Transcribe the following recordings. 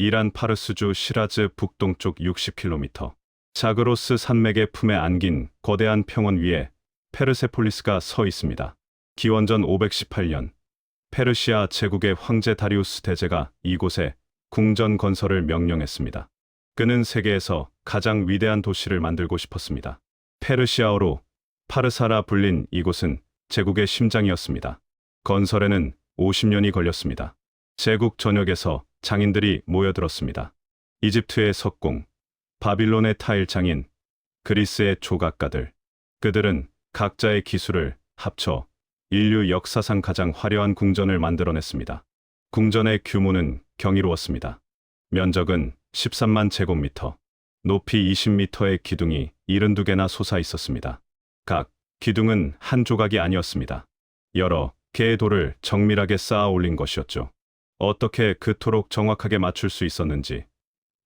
이란 파르스주 시라즈 북동쪽 60km. 자그로스 산맥의 품에 안긴 거대한 평원 위에 페르세폴리스가 서 있습니다. 기원전 518년 페르시아 제국의 황제 다리우스 대제가 이곳에 궁전 건설을 명령했습니다. 그는 세계에서 가장 위대한 도시를 만들고 싶었습니다. 페르시아어로 파르사라 불린 이곳은 제국의 심장이었습니다. 건설에는 50년이 걸렸습니다. 제국 전역에서 장인들이 모여들었습니다. 이집트의 석공, 바빌론의 타일 장인, 그리스의 조각가들. 그들은 각자의 기술을 합쳐 인류 역사상 가장 화려한 궁전을 만들어냈습니다. 궁전의 규모는 경이로웠습니다. 면적은 13만 제곱미터, 높이 20미터의 기둥이 72개나 솟아 있었습니다. 각 기둥은 한 조각이 아니었습니다. 여러 개의 돌을 정밀하게 쌓아 올린 것이었죠. 어떻게 그토록 정확하게 맞출 수 있었는지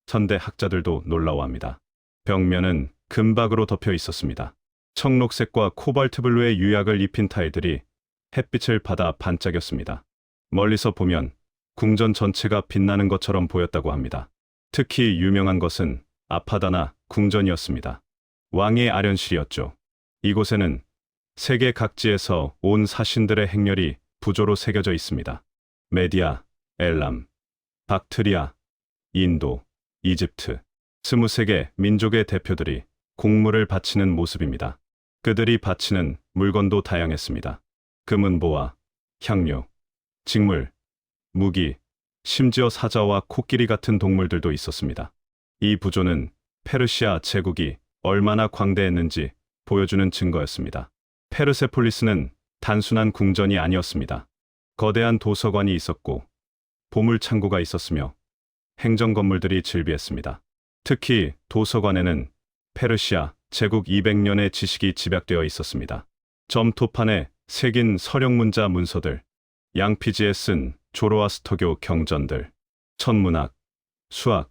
현대 학자들도 놀라워합니다. 벽면은 금박으로 덮여 있었습니다. 청록색과 코발트 블루의 유약을 입힌 타일들이 햇빛을 받아 반짝였습니다. 멀리서 보면 궁전 전체가 빛나는 것처럼 보였다고 합니다. 특히 유명한 것은 아파다나 궁전이었습니다. 왕의 아련실이었죠. 이곳에는 세계 각지에서 온 사신들의 행렬이 부조로 새겨져 있습니다. 메디아, 엘람, 박트리아, 인도, 이집트, 23개 민족의 대표들이 공물을 바치는 모습입니다. 그들이 바치는 물건도 다양했습니다. 금은보화, 향료, 직물, 무기, 심지어 사자와 코끼리 같은 동물들도 있었습니다. 이 부조는 페르시아 제국이 얼마나 광대했는지 보여주는 증거였습니다. 페르세폴리스는 단순한 궁전이 아니었습니다. 거대한 도서관이 있었고 보물 창고가 있었으며 행정 건물들이 즐비했습니다. 특히 도서관에는 페르시아 제국 200년의 지식이 집약되어 있었습니다. 점토판에 새긴 서령 문자 문서들, 양피지에 쓴 조로아스터교 경전들, 천문학, 수학,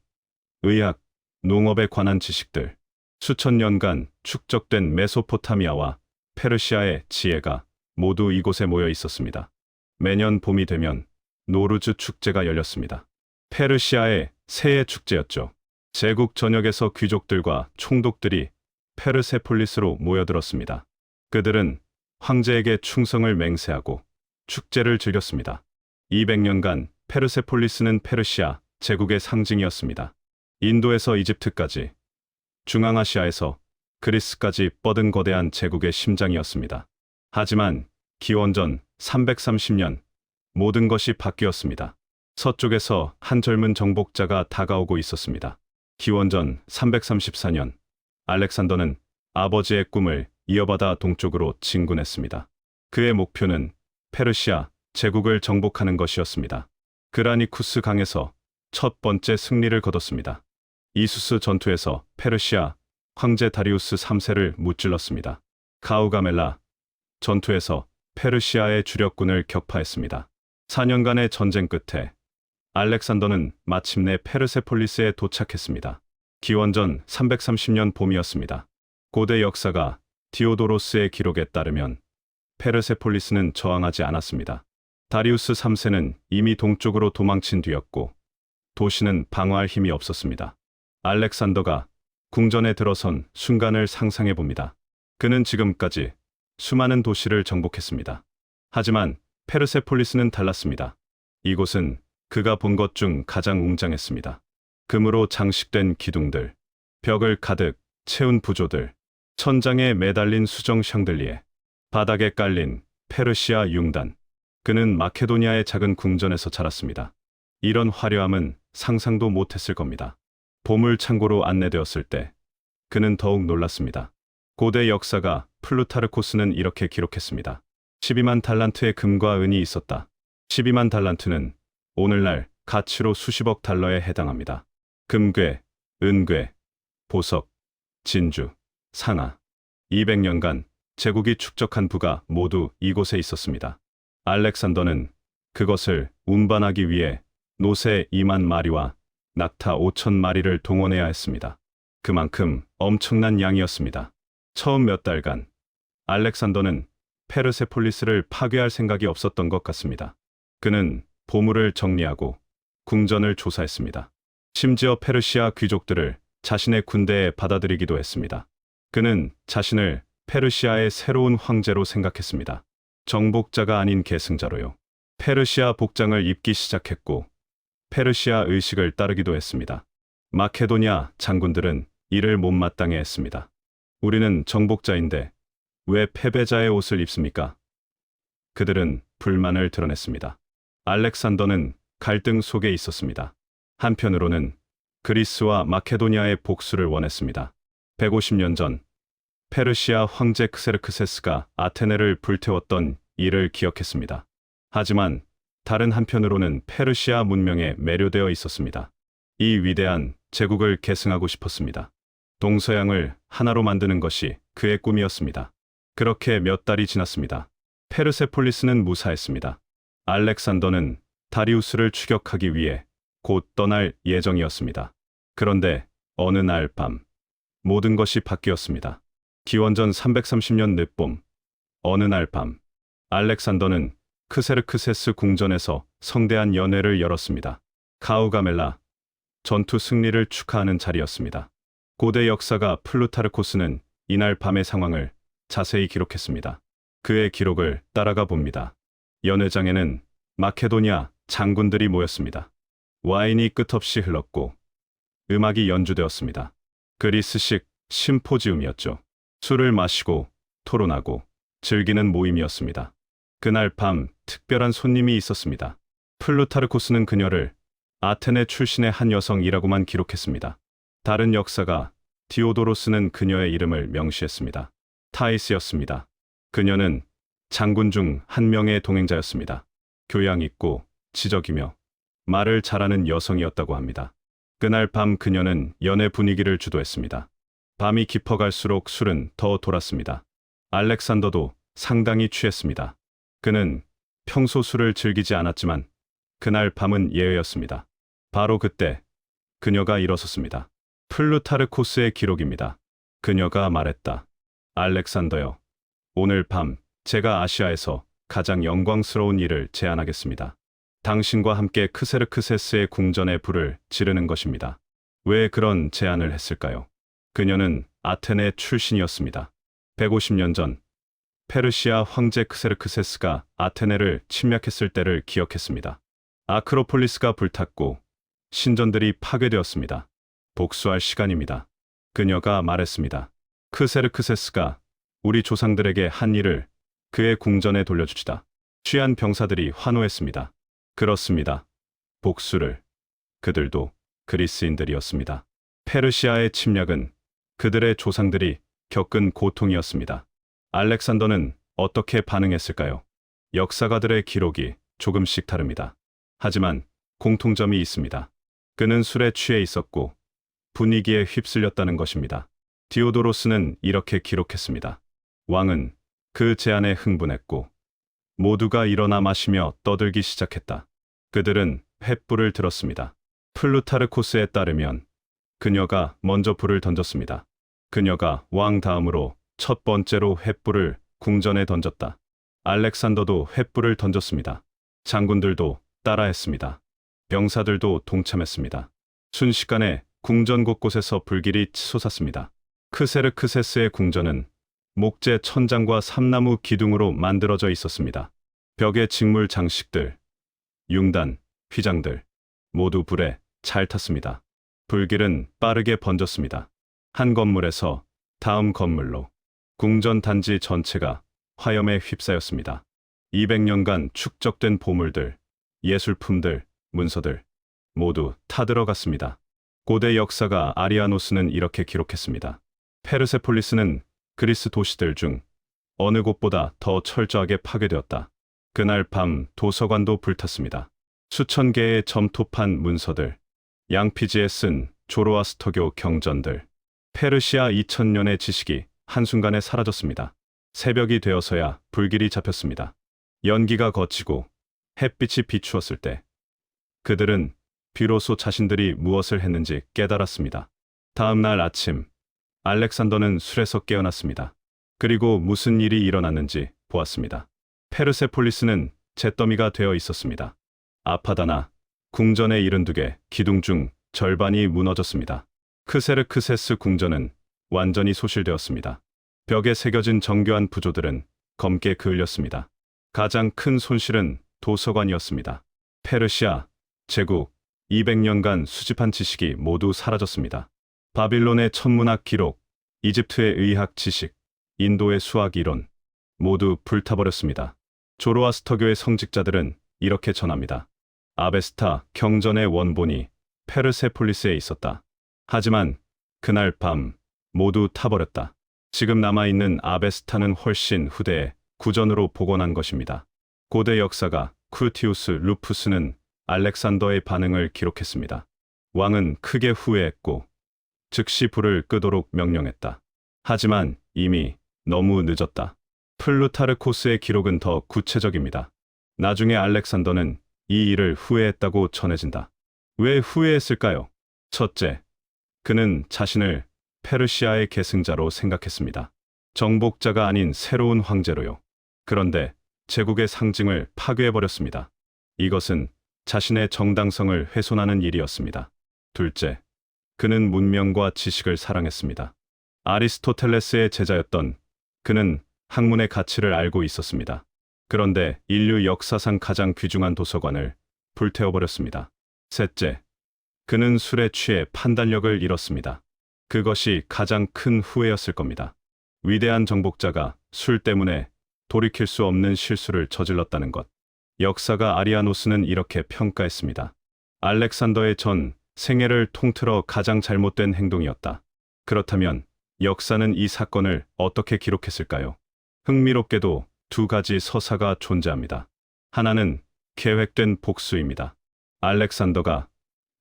의학, 농업에 관한 지식들, 수천 년간 축적된 메소포타미아와 페르시아의 지혜가 모두 이곳에 모여 있었습니다. 매년 봄이 되면 노르즈 축제가 열렸습니다. 페르시아의 새해 축제였죠. 제국 전역에서 귀족들과 총독들이 페르세폴리스로 모여들었습니다. 그들은 황제에게 충성을 맹세하고 축제를 즐겼습니다. 200년간 페르세폴리스는 페르시아 제국의 상징이었습니다. 인도에서 이집트까지, 중앙아시아에서 그리스까지 뻗은 거대한 제국의 심장이었습니다. 하지만 기원전 330년 모든 것이 바뀌었습니다. 서쪽에서 한 젊은 정복자가 다가오고 있었습니다. 기원전 334년 알렉산더는 아버지의 꿈을 이어받아 동쪽으로 진군했습니다. 그의 목표는 페르시아 제국을 정복하는 것이었습니다. 그라니쿠스 강에서 첫 번째 승리를 거뒀습니다. 이수스 전투에서 페르시아 황제 다리우스 3세를 무찔렀습니다. 가우가멜라 전투에서 페르시아의 주력군을 격파했습니다. 4년간의 전쟁 끝에 알렉산더는 마침내 페르세폴리스에 도착했습니다. 기원전 330년 봄이었습니다. 고대 역사가 디오도로스의 기록에 따르면 페르세폴리스는 저항하지 않았습니다. 다리우스 3세는 이미 동쪽으로 도망친 뒤였고 도시는 방어할 힘이 없었습니다. 알렉산더가 궁전에 들어선 순간을 상상해 봅니다. 그는 지금까지 수많은 도시를 정복했습니다. 하지만 페르세폴리스는 달랐습니다. 이곳은 그가 본 것 중 가장 웅장했습니다. 금으로 장식된 기둥들, 벽을 가득 채운 부조들, 천장에 매달린 수정 샹들리에, 바닥에 깔린 페르시아 융단. 그는 마케도니아의 작은 궁전에서 자랐습니다. 이런 화려함은 상상도 못했을 겁니다. 보물 창고로 안내되었을 때 그는 더욱 놀랐습니다. 고대 역사가 플루타르코스는 이렇게 기록했습니다. 12만 달란트의 금과 은이 있었다. 12만 달란트는 오늘날 가치로 수십억 달러에 해당합니다. 금괴, 은괴, 보석, 진주, 상아. 200년간 제국이 축적한 부가 모두 이곳에 있었습니다. 알렉산더는 그것을 운반하기 위해 노새 2만 마리와 낙타 5천 마리를 동원해야 했습니다. 그만큼 엄청난 양이었습니다. 처음 몇 달간 알렉산더는 페르세폴리스를 파괴할 생각이 없었던 것 같습니다. 그는 보물을 정리하고 궁전을 조사했습니다. 심지어 페르시아 귀족들을 자신의 군대에 받아들이기도 했습니다. 그는 자신을 페르시아의 새로운 황제로 생각했습니다. 정복자가 아닌 계승자로요. 페르시아 복장을 입기 시작했고 페르시아 의식을 따르기도 했습니다. 마케도니아 장군들은 이를 못마땅해 했습니다. 우리는 정복자인데 왜 패배자의 옷을 입습니까? 그들은 불만을 드러냈습니다. 알렉산더는 갈등 속에 있었습니다. 한편으로는 그리스와 마케도니아의 복수를 원했습니다. 150년 전 페르시아 황제 크세르크세스가 아테네를 불태웠던 일을 기억했습니다. 하지만 다른 한편으로는 페르시아 문명에 매료되어 있었습니다. 이 위대한 제국을 계승하고 싶었습니다. 동서양을 하나로 만드는 것이 그의 꿈이었습니다. 그렇게 몇 달이 지났습니다. 페르세폴리스는 무사했습니다. 알렉산더는 다리우스를 추격하기 위해 곧 떠날 예정이었습니다. 그런데 어느 날 밤 모든 것이 바뀌었습니다. 기원전 330년 늦봄 어느 날 밤 알렉산더는 크세르크세스 궁전에서 성대한 연회를 열었습니다. 카우가멜라 전투 승리를 축하하는 자리였습니다. 고대 역사가 플루타르코스는 이날 밤의 상황을 자세히 기록했습니다. 그의 기록을 따라가 봅니다. 연회장에는 마케도니아 장군들이 모였습니다. 와인이 끝없이 흘렀고 음악이 연주되었습니다. 그리스식 심포지움이었죠. 술을 마시고 토론하고 즐기는 모임이었습니다. 그날 밤 특별한 손님이 있었습니다. 플루타르코스는 그녀를 아테네 출신의 한 여성이라고만 기록했습니다. 다른 역사가 디오도로스는 그녀의 이름을 명시했습니다. 타이스였습니다. 그녀는 장군 중 한 명의 동행자였습니다. 교양 있고 지적이며 말을 잘하는 여성이었다고 합니다. 그날 밤 그녀는 연애 분위기를 주도했습니다. 밤이 깊어갈수록 술은 더 돌았습니다. 알렉산더도 상당히 취했습니다. 그는 평소 술을 즐기지 않았지만 그날 밤은 예외였습니다. 바로 그때 그녀가 일어섰습니다. 플루타르코스의 기록입니다. 그녀가 말했다. 알렉산더여, 오늘 밤 제가 아시아에서 가장 영광스러운 일을 제안하겠습니다. 당신과 함께 크세르크세스의 궁전에 불을 지르는 것입니다. 왜 그런 제안을 했을까요? 그녀는 아테네 출신이었습니다. 150년 전 페르시아 황제 크세르크세스가 아테네를 침략했을 때를 기억했습니다. 아크로폴리스가 불탔고 신전들이 파괴되었습니다. 복수할 시간입니다. 그녀가 말했습니다. 크세르크세스가 우리 조상들에게 한 일을 그의 궁전에 돌려주시다. 취한 병사들이 환호했습니다. 그렇습니다. 복수를. 그들도 그리스인들이었습니다. 페르시아의 침략은 그들의 조상들이 겪은 고통이었습니다. 알렉산더는 어떻게 반응했을까요? 역사가들의 기록이 조금씩 다릅니다. 하지만 공통점이 있습니다. 그는 술에 취해 있었고 분위기에 휩쓸렸다는 것입니다. 디오도로스는 이렇게 기록했습니다. 왕은 그 제안에 흥분했고 모두가 일어나 마시며 떠들기 시작했다. 그들은 횃불을 들었습니다. 플루타르코스에 따르면 그녀가 먼저 불을 던졌습니다. 그녀가 왕 다음으로 첫 번째로 횃불을 궁전에 던졌다. 알렉산더도 횃불을 던졌습니다. 장군들도 따라했습니다. 병사들도 동참했습니다. 순식간에 궁전 곳곳에서 불길이 치솟았습니다. 크세르크세스의 궁전은 목재 천장과 삼나무 기둥으로 만들어져 있었습니다. 벽의 직물 장식들, 융단, 휘장들 모두 불에 잘 탔습니다. 불길은 빠르게 번졌습니다. 한 건물에서 다음 건물로 궁전 단지 전체가 화염에 휩싸였습니다. 200년간 축적된 보물들, 예술품들, 문서들 모두 타들어갔습니다. 고대 역사가 아리아노스는 이렇게 기록했습니다. 페르세폴리스는 그리스 도시들 중 어느 곳보다 더 철저하게 파괴되었다. 그날 밤 도서관도 불탔습니다. 수천 개의 점토판 문서들, 양피지에 쓴 조로아스터교 경전들, 페르시아 2000년의 지식이 한순간에 사라졌습니다. 새벽이 되어서야 불길이 잡혔습니다. 연기가 거치고 햇빛이 비추었을 때 그들은 비로소 자신들이 무엇을 했는지 깨달았습니다. 다음 날 아침 알렉산더는 술에서 깨어났습니다. 그리고 무슨 일이 일어났는지 보았습니다. 페르세폴리스는 잿더미가 되어 있었습니다. 아파다나 궁전의 72개 기둥 중 절반이 무너졌습니다. 크세르크세스 궁전은 완전히 소실되었습니다. 벽에 새겨진 정교한 부조들은 검게 그을렸습니다. 가장 큰 손실은 도서관이었습니다. 페르시아, 제국, 200년간 수집한 지식이 모두 사라졌습니다. 바빌론의 천문학 기록, 이집트의 의학 지식, 인도의 수학 이론, 모두 불타버렸습니다. 조로아스터교의 성직자들은 이렇게 전합니다. 아베스타 경전의 원본이 페르세폴리스에 있었다. 하지만 그날 밤 모두 타버렸다. 지금 남아있는 아베스타는 훨씬 후대에 구전으로 복원한 것입니다. 고대 역사가 쿠티우스 루푸스는 알렉산더의 반응을 기록했습니다. 왕은 크게 후회했고 즉시 불을 끄도록 명령했다. 하지만 이미 너무 늦었다. 플루타르코스의 기록은 더 구체적입니다. 나중에 알렉산더는 이 일을 후회했다고 전해진다. 왜 후회했을까요? 첫째, 그는 자신을 페르시아의 계승자로 생각했습니다. 정복자가 아닌 새로운 황제로요. 그런데 제국의 상징을 파괴해버렸습니다. 이것은 자신의 정당성을 훼손하는 일이었습니다. 둘째, 그는 문명과 지식을 사랑했습니다. 아리스토텔레스의 제자였던 그는 학문의 가치를 알고 있었습니다. 그런데 인류 역사상 가장 귀중한 도서관을 불태워버렸습니다. 셋째, 그는 술에 취해 판단력을 잃었습니다. 그것이 가장 큰 후회였을 겁니다. 위대한 정복자가 술 때문에 돌이킬 수 없는 실수를 저질렀다는 것. 역사가 아리아노스는 이렇게 평가했습니다. 알렉산더의 전 생애를 통틀어 가장 잘못된 행동이었다. 그렇다면 역사는 이 사건을 어떻게 기록했을까요? 흥미롭게도 두 가지 서사가 존재합니다. 하나는 계획된 복수입니다. 알렉산더가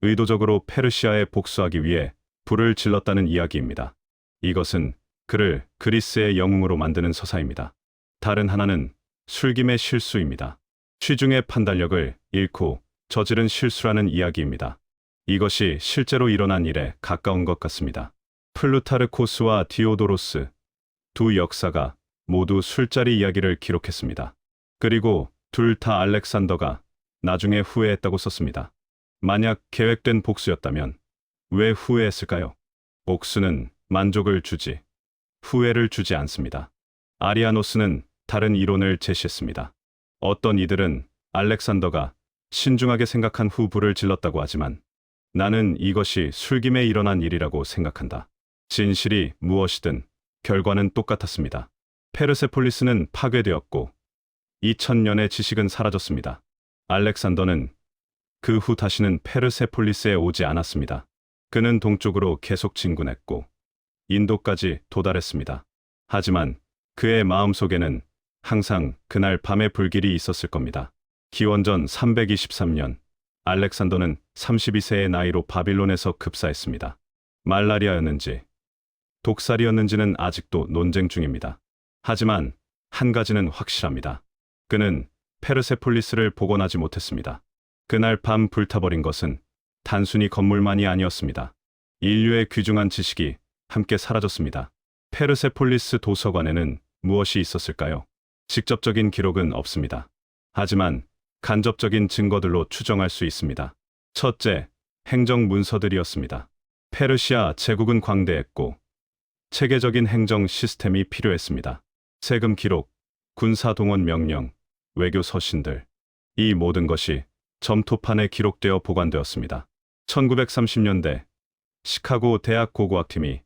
의도적으로 페르시아에 복수하기 위해 불을 질렀다는 이야기입니다. 이것은 그를 그리스의 영웅으로 만드는 서사입니다. 다른 하나는 술김의 실수입니다. 취중의 판단력을 잃고 저지른 실수라는 이야기입니다. 이것이 실제로 일어난 일에 가까운 것 같습니다. 플루타르코스와 디오도로스 두 역사가 모두 술자리 이야기를 기록했습니다. 그리고 둘 다 알렉산더가 나중에 후회했다고 썼습니다. 만약 계획된 복수였다면 왜 후회했을까요? 복수는 만족을 주지 후회를 주지 않습니다. 아리아노스는 다른 이론을 제시했습니다. 어떤 이들은 알렉산더가 신중하게 생각한 후 불을 질렀다고 하지만 나는 이것이 술김에 일어난 일이라고 생각한다. 진실이 무엇이든 결과는 똑같았습니다. 페르세폴리스는 파괴되었고 2000년의 지식은 사라졌습니다. 알렉산더는 그 후 다시는 페르세폴리스에 오지 않았습니다. 그는 동쪽으로 계속 진군했고 인도까지 도달했습니다. 하지만 그의 마음속에는 항상 그날 밤의 불길이 있었을 겁니다. 기원전 323년 알렉산더는 32세의 나이로 바빌론에서 급사했습니다. 말라리아였는지 독살이었는지는 아직도 논쟁 중입니다. 하지만 한 가지는 확실합니다. 그는 페르세폴리스를 복원하지 못했습니다. 그날 밤 불타버린 것은 단순히 건물만이 아니었습니다. 인류의 귀중한 지식이 함께 사라졌습니다. 페르세폴리스 도서관에는 무엇이 있었을까요? 직접적인 기록은 없습니다. 하지만 간접적인 증거들로 추정할 수 있습니다. 첫째, 행정 문서들이었습니다. 페르시아 제국은 광대했고 체계적인 행정 시스템이 필요했습니다. 세금 기록, 군사 동원 명령, 외교 서신들. 이 모든 것이 점토판에 기록되어 보관되었습니다. 1930년대 시카고 대학 고고학팀이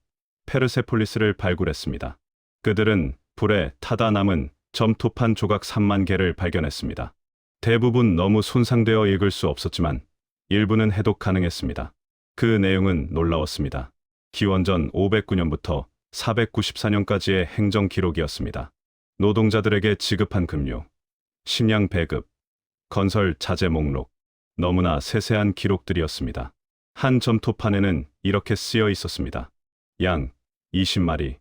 페르세폴리스를 발굴했습니다. 그들은 불에 타다 남은 점토판 조각 3만 개를 발견했습니다. 대부분 너무 손상되어 읽을 수 없었지만 일부는 해독 가능했습니다. 그 내용은 놀라웠습니다. 기원전 509년부터 494년까지의 행정 기록이었습니다. 노동자들에게 지급한 급료, 식량 배급, 건설 자재 목록, 너무나 세세한 기록들이었습니다. 한 점토판에는 이렇게 쓰여 있었습니다. 양 20마리,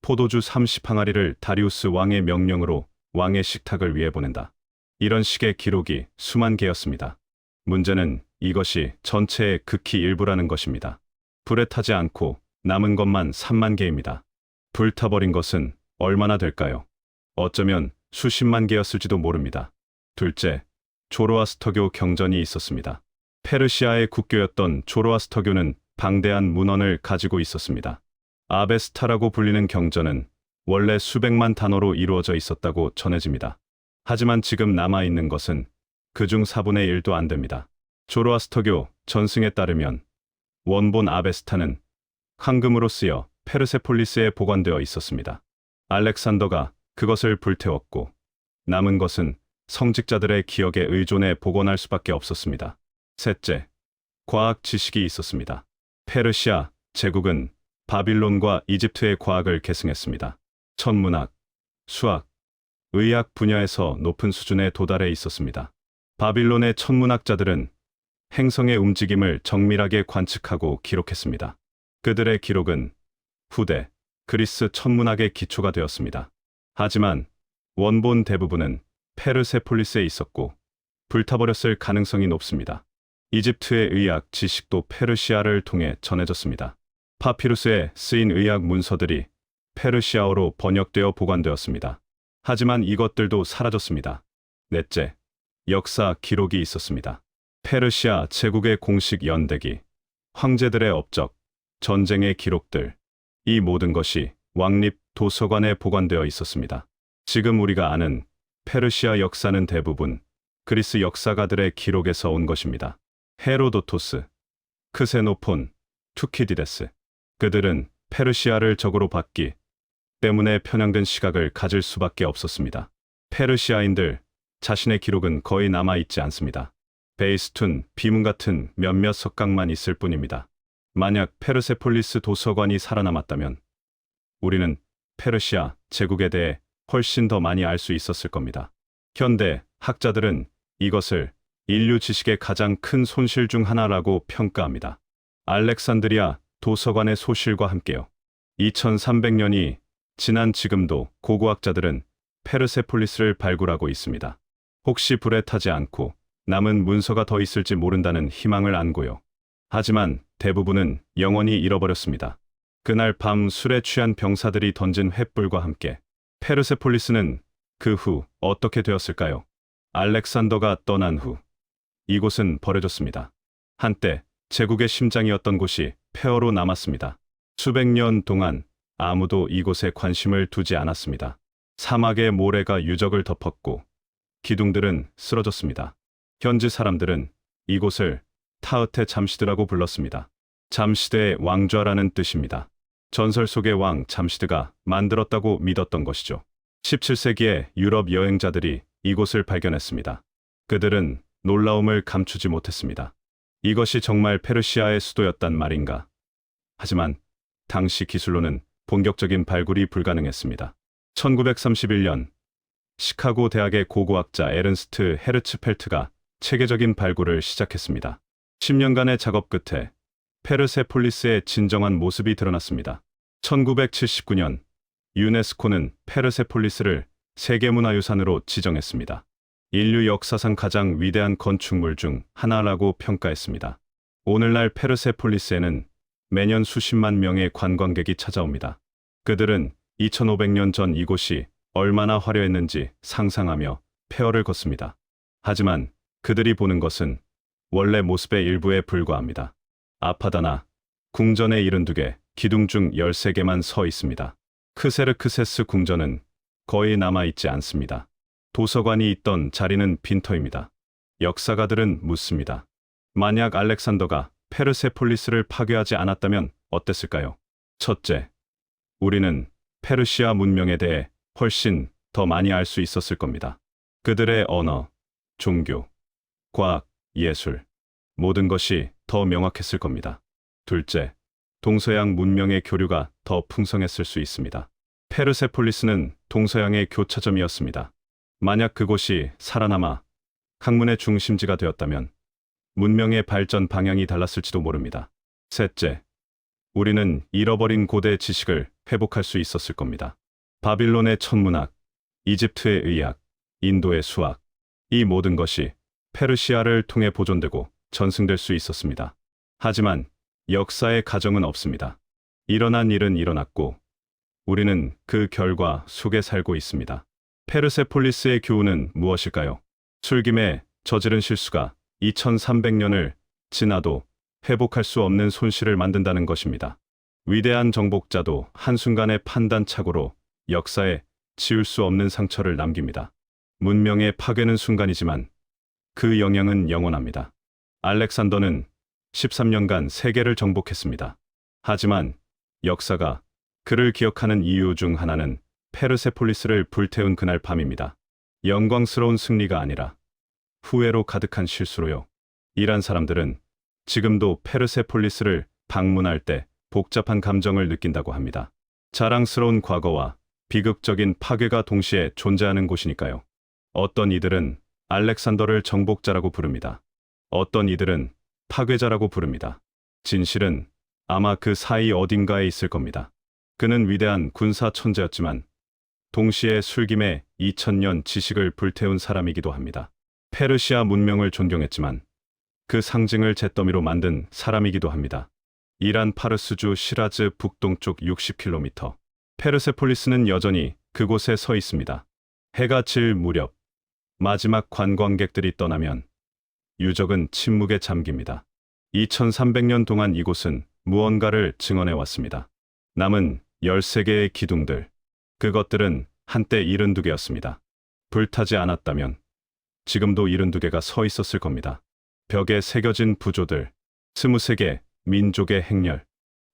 포도주 30항아리를 다리우스 왕의 명령으로 왕의 식탁을 위해 보낸다. 이런 식의 기록이 수만 개였습니다. 문제는 이것이 전체의 극히 일부라는 것입니다. 불에 타지 않고 남은 것만 3만 개입니다. 불타버린 것은 얼마나 될까요? 어쩌면 수십만 개였을지도 모릅니다. 둘째, 조로아스터교 경전이 있었습니다. 페르시아의 국교였던 조로아스터교는 방대한 문헌을 가지고 있었습니다. 아베스타라고 불리는 경전은 원래 수백만 단어로 이루어져 있었다고 전해집니다. 하지만 지금 남아있는 것은 그중 4분의 1도 안 됩니다. 조로아스터교 전승에 따르면 원본 아베스타는 황금으로 쓰여 페르세폴리스에 보관되어 있었습니다. 알렉산더가 그것을 불태웠고 남은 것은 성직자들의 기억에 의존해 복원할 수밖에 없었습니다. 셋째, 과학 지식이 있었습니다. 페르시아 제국은 바빌론과 이집트의 과학을 계승했습니다. 천문학, 수학, 의학 분야에서 높은 수준에 도달해 있었습니다. 바빌론의 천문학자들은 행성의 움직임을 정밀하게 관측하고 기록했습니다. 그들의 기록은 후대 그리스 천문학의 기초가 되었습니다. 하지만 원본 대부분은 페르세폴리스에 있었고 불타버렸을 가능성이 높습니다. 이집트의 의학 지식도 페르시아를 통해 전해졌습니다. 파피루스에 쓰인 의학 문서들이 페르시아어로 번역되어 보관되었습니다. 하지만 이것들도 사라졌습니다. 넷째, 역사 기록이 있었습니다. 페르시아 제국의 공식 연대기, 황제들의 업적, 전쟁의 기록들, 이 모든 것이 왕립 도서관에 보관되어 있었습니다. 지금 우리가 아는 페르시아 역사는 대부분 그리스 역사가들의 기록에서 온 것입니다. 헤로도토스, 크세노폰, 투키디데스. 그들은 페르시아를 적으로 받기 때문에 편향된 시각을 가질 수밖에 없었습니다. 페르시아인들 자신의 기록은 거의 남아있지 않습니다. 베이스툰, 비문 같은 몇몇 석강만 있을 뿐입니다. 만약 페르세폴리스 도서관이 살아남았다면 우리는 페르시아 제국에 대해 훨씬 더 많이 알 수 있었을 겁니다. 현대 학자들은 이것을 인류 지식의 가장 큰 손실 중 하나라고 평가합니다. 알렉산드리아 도서관의 소실과 함께요. 2300년이 지난 지금도 고고학자들은 페르세폴리스를 발굴하고 있습니다. 혹시 불에 타지 않고 남은 문서가 더 있을지 모른다는 희망을 안고요. 하지만 대부분은 영원히 잃어버렸습니다. 그날 밤 술에 취한 병사들이 던진 횃불과 함께 페르세폴리스는 그 후 어떻게 되었을까요? 알렉산더가 떠난 후 이곳은 버려졌습니다. 한때 제국의 심장이었던 곳이 폐허로 남았습니다. 수백 년 동안 아무도 이곳에 관심을 두지 않았습니다. 사막의 모래가 유적을 덮었고 기둥들은 쓰러졌습니다. 현지 사람들은 이곳을 타흐테 잠시드라고 불렀습니다. 잠시드의 왕좌라는 뜻입니다. 전설 속의 왕 잠시드가 만들었다고 믿었던 것이죠. 17세기에 유럽 여행자들이 이곳을 발견했습니다. 그들은 놀라움을 감추지 못했습니다. 이것이 정말 페르시아의 수도였단 말인가. 하지만 당시 기술로는 본격적인 발굴이 불가능했습니다. 1931년 시카고 대학의 고고학자 에른스트 헤르츠펠트가 체계적인 발굴을 시작했습니다. 10년간의 작업 끝에 페르세폴리스의 진정한 모습이 드러났습니다. 1979년 유네스코는 페르세폴리스를 세계문화유산으로 지정했습니다. 인류 역사상 가장 위대한 건축물 중 하나라고 평가했습니다. 오늘날 페르세폴리스에는 매년 수십만 명의 관광객이 찾아옵니다. 그들은 2500년 전 이곳이 얼마나 화려했는지 상상하며 폐허를 걷습니다. 하지만 그들이 보는 것은 원래 모습의 일부에 불과합니다. 아파다나 궁전에 72개, 기둥 중 13개만 서 있습니다. 크세르크세스 궁전은 거의 남아있지 않습니다. 도서관이 있던 자리는 빈터입니다. 역사가들은 묻습니다. 만약 알렉산더가 페르세폴리스를 파괴하지 않았다면 어땠을까요? 첫째, 우리는 페르시아 문명에 대해 훨씬 더 많이 알 수 있었을 겁니다. 그들의 언어, 종교, 과학, 예술, 모든 것이 더 명확했을 겁니다. 둘째, 동서양 문명의 교류가 더 풍성했을 수 있습니다. 페르세폴리스는 동서양의 교차점이었습니다. 만약 그곳이 살아남아 학문의 중심지가 되었다면 문명의 발전 방향이 달랐을지도 모릅니다. 셋째, 우리는 잃어버린 고대 지식을 회복할 수 있었을 겁니다. 바빌론의 천문학, 이집트의 의학, 인도의 수학, 이 모든 것이 페르시아를 통해 보존되고 전승될 수 있었습니다. 하지만 역사의 가정은 없습니다. 일어난 일은 일어났고 우리는 그 결과 속에 살고 있습니다. 페르세폴리스의 교훈은 무엇일까요? 술김에 저지른 실수가 2300년을 지나도 회복할 수 없는 손실을 만든다는 것입니다. 위대한 정복자도 한순간의 판단착오로 역사에 지울 수 없는 상처를 남깁니다. 문명의 파괴는 순간이지만 그 영향은 영원합니다. 알렉산더는 13년간 세계를 정복했습니다. 하지만 역사가 그를 기억하는 이유 중 하나는 페르세폴리스를 불태운 그날 밤입니다. 영광스러운 승리가 아니라 후회로 가득한 실수로요. 이란 사람들은 지금도 페르세폴리스를 방문할 때 복잡한 감정을 느낀다고 합니다. 자랑스러운 과거와 비극적인 파괴가 동시에 존재하는 곳이니까요. 어떤 이들은 알렉산더를 정복자라고 부릅니다. 어떤 이들은 파괴자라고 부릅니다. 진실은 아마 그 사이 어딘가에 있을 겁니다. 그는 위대한 군사 천재였지만 동시에 술김에 2000년 지식을 불태운 사람이기도 합니다. 페르시아 문명을 존경했지만 그 상징을 잿더미로 만든 사람이기도 합니다. 이란 파르스주 시라즈 북동쪽 60km. 페르세폴리스는 여전히 그곳에 서 있습니다. 해가 질 무렵 마지막 관광객들이 떠나면 유적은 침묵에 잠깁니다. 2300년 동안 이곳은 무언가를 증언해 왔습니다. 남은 13개의 기둥들. 그것들은 한때 72개였습니다. 불타지 않았다면 지금도 72개가 서 있었을 겁니다. 벽에 새겨진 부조들, 23개 민족의 행렬.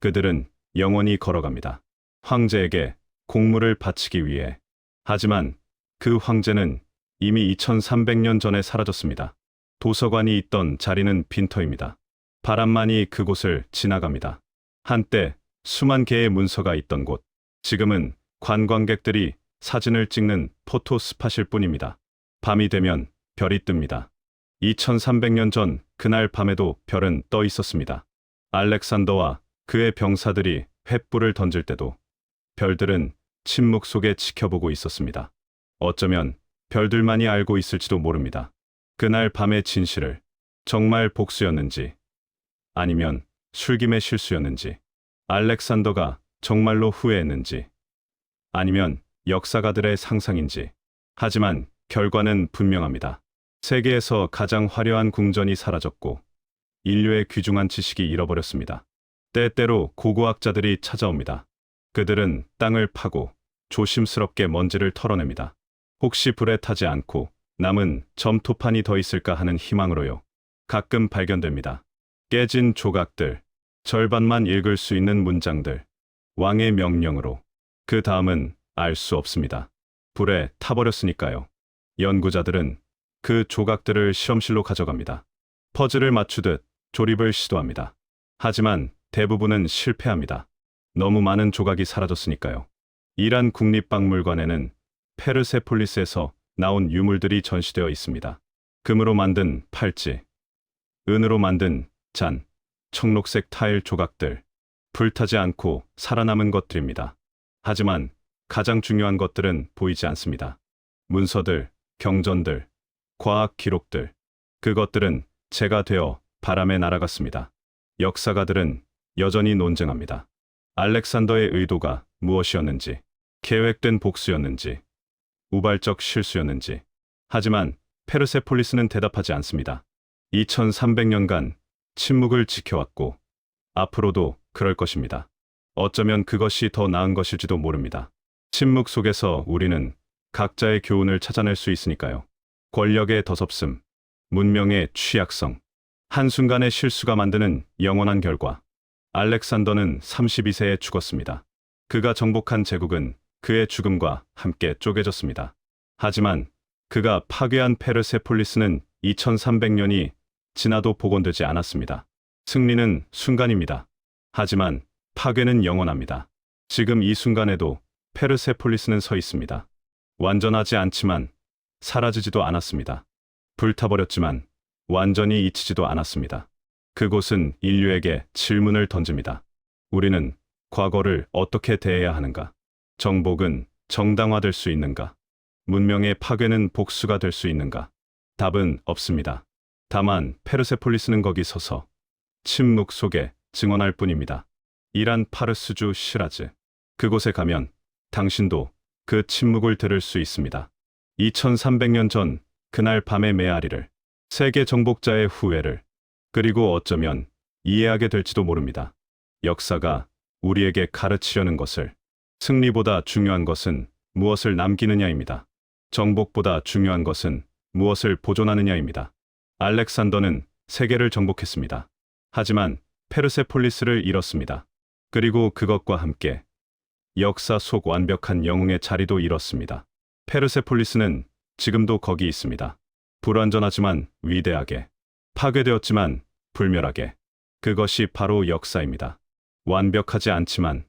그들은 영원히 걸어갑니다. 황제에게 공물을 바치기 위해. 하지만 그 황제는 이미 2300년 전에 사라졌습니다. 도서관이 있던 자리는 빈터입니다. 바람만이 그곳을 지나갑니다. 한때 수만 개의 문서가 있던 곳, 지금은 관광객들이 사진을 찍는 포토 스팟일 뿐입니다. 밤이 되면 별이 뜹니다. 2300년 전 그날 밤에도 별은 떠 있었습니다. 알렉산더와 그의 병사들이 횃불을 던질 때도 별들은 침묵 속에 지켜보고 있었습니다. 어쩌면 별들만이 알고 있을지도 모릅니다. 그날 밤의 진실을 정말 복수였는지 아니면 술김의 실수였는지 알렉산더가 정말로 후회했는지 아니면 역사가들의 상상인지 하지만 결과는 분명합니다. 세계에서 가장 화려한 궁전이 사라졌고 인류의 귀중한 지식이 잃어버렸습니다. 때때로 고고학자들이 찾아옵니다. 그들은 땅을 파고 조심스럽게 먼지를 털어냅니다. 혹시 불에 타지 않고 남은 점토판이 더 있을까 하는 희망으로요. 가끔 발견됩니다. 깨진 조각들, 절반만 읽을 수 있는 문장들, 왕의 명령으로. 그 다음은 알 수 없습니다. 불에 타버렸으니까요. 연구자들은 그 조각들을 실험실로 가져갑니다. 퍼즐을 맞추듯 조립을 시도합니다. 하지만 대부분은 실패합니다. 너무 많은 조각이 사라졌으니까요. 이란 국립박물관에는 페르세폴리스에서 나온 유물들이 전시되어 있습니다. 금으로 만든 팔찌, 은으로 만든 잔, 청록색 타일 조각들, 불타지 않고 살아남은 것들입니다. 하지만 가장 중요한 것들은 보이지 않습니다. 문서들, 경전들, 과학 기록들, 그것들은 재가 되어 바람에 날아갔습니다. 역사가들은 여전히 논쟁합니다. 알렉산더의 의도가 무엇이었는지, 계획된 복수였는지, 우발적 실수였는지. 하지만 페르세폴리스는 대답하지 않습니다. 2300년간 침묵을 지켜왔고 앞으로도 그럴 것입니다. 어쩌면 그것이 더 나은 것일지도 모릅니다. 침묵 속에서 우리는 각자의 교훈을 찾아낼 수 있으니까요. 권력의 더섭음, 문명의 취약성, 한순간의 실수가 만드는 영원한 결과. 알렉산더는 32세에 죽었습니다. 그가 정복한 제국은 그의 죽음과 함께 쪼개졌습니다. 하지만 그가 파괴한 페르세폴리스는 2300년이 지나도 복원되지 않았습니다. 승리는 순간입니다. 하지만 파괴는 영원합니다. 지금 이 순간에도 페르세폴리스는 서 있습니다. 완전하지 않지만 사라지지도 않았습니다. 불타버렸지만 완전히 잊히지도 않았습니다. 그곳은 인류에게 질문을 던집니다. 우리는 과거를 어떻게 대해야 하는가? 정복은 정당화될 수 있는가? 문명의 파괴는 복수가 될 수 있는가? 답은 없습니다. 다만 페르세폴리스는 거기 서서 침묵 속에 증언할 뿐입니다. 이란 파르스주 시라즈. 그곳에 가면 당신도 그 침묵을 들을 수 있습니다. 2300년 전 그날 밤의 메아리를 세계 정복자의 후회를 그리고 어쩌면 이해하게 될지도 모릅니다. 역사가 우리에게 가르치려는 것을 승리보다 중요한 것은 무엇을 남기느냐입니다. 정복보다 중요한 것은 무엇을 보존하느냐입니다. 알렉산더는 세계를 정복했습니다. 하지만 페르세폴리스를 잃었습니다. 그리고 그것과 함께 역사 속 완벽한 영웅의 자리도 잃었습니다. 페르세폴리스는 지금도 거기 있습니다. 불완전하지만 위대하게, 파괴되었지만 불멸하게. 그것이 바로 역사입니다. 완벽하지 않지만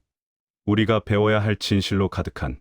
우리가 배워야 할 진실로 가득한